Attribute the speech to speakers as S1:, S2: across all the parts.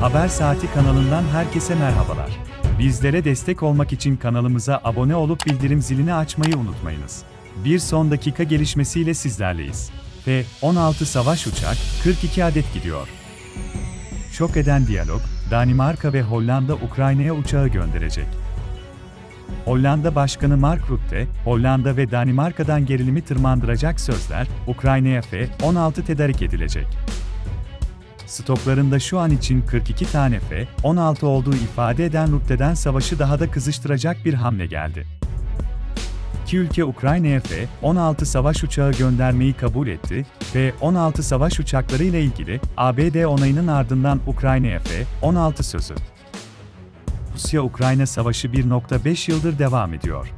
S1: Haber Saati kanalından herkese merhabalar. Bizlere destek olmak için kanalımıza abone olup bildirim zilini açmayı unutmayınız. Bir son dakika gelişmesiyle sizlerleyiz. F-16 savaş uçak 42 adet gidiyor. Şok eden diyalog, Danimarka ve Hollanda Ukrayna'ya uçağı gönderecek. Hollanda Başkanı Mark Rutte, Hollanda ve Danimarka'dan gerilimi tırmandıracak sözler, Ukrayna'ya F-16 tedarik edilecek. Stoklarında şu an için 42 tane F-16 olduğu ifade eden Rutte'den savaşı daha da kızıştıracak bir hamle geldi. İki ülke Ukrayna'ya F-16 savaş uçağı göndermeyi kabul etti ve 16 savaş uçakları ile ilgili ABD onayının ardından Ukrayna'ya F-16 sözü. Rusya-Ukrayna savaşı 1.5 yıldır devam ediyor.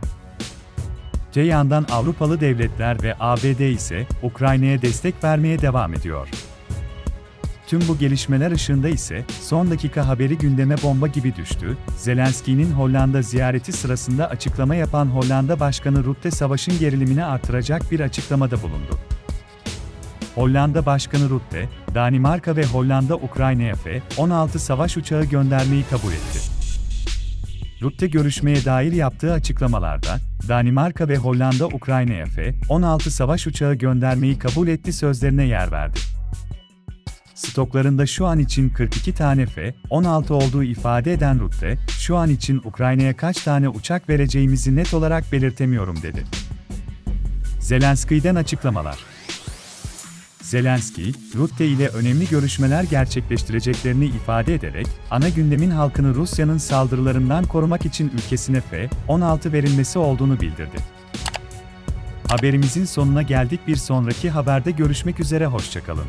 S1: Öte yandan Avrupalı devletler ve ABD ise Ukrayna'ya destek vermeye devam ediyor. Tüm bu gelişmeler ışığında ise son dakika haberi gündeme bomba gibi düştü. Zelenski'nin Hollanda ziyareti sırasında açıklama yapan Hollanda Başkanı Rutte savaşın gerilimini artıracak bir açıklamada bulundu. Hollanda Başkanı Rutte, Danimarka ve Hollanda Ukrayna'ya F-16 savaş uçağı göndermeyi kabul etti. Rutte görüşmeye dair yaptığı açıklamalarda, Danimarka ve Hollanda Ukrayna'ya F-16 savaş uçağı göndermeyi kabul etti sözlerine yer verdi. Stoklarında şu an için 42 tane F-16 olduğu ifade eden Rutte, şu an için Ukrayna'ya kaç tane uçak vereceğimizi net olarak belirtemiyorum dedi. Zelenski'den açıklamalar. Zelenski, Rutte ile önemli görüşmeler gerçekleştireceklerini ifade ederek, ana gündemin halkını Rusya'nın saldırılarından korumak için ülkesine F-16 verilmesi olduğunu bildirdi. Haberimizin sonuna geldik bir sonraki haberde görüşmek üzere hoşçakalın.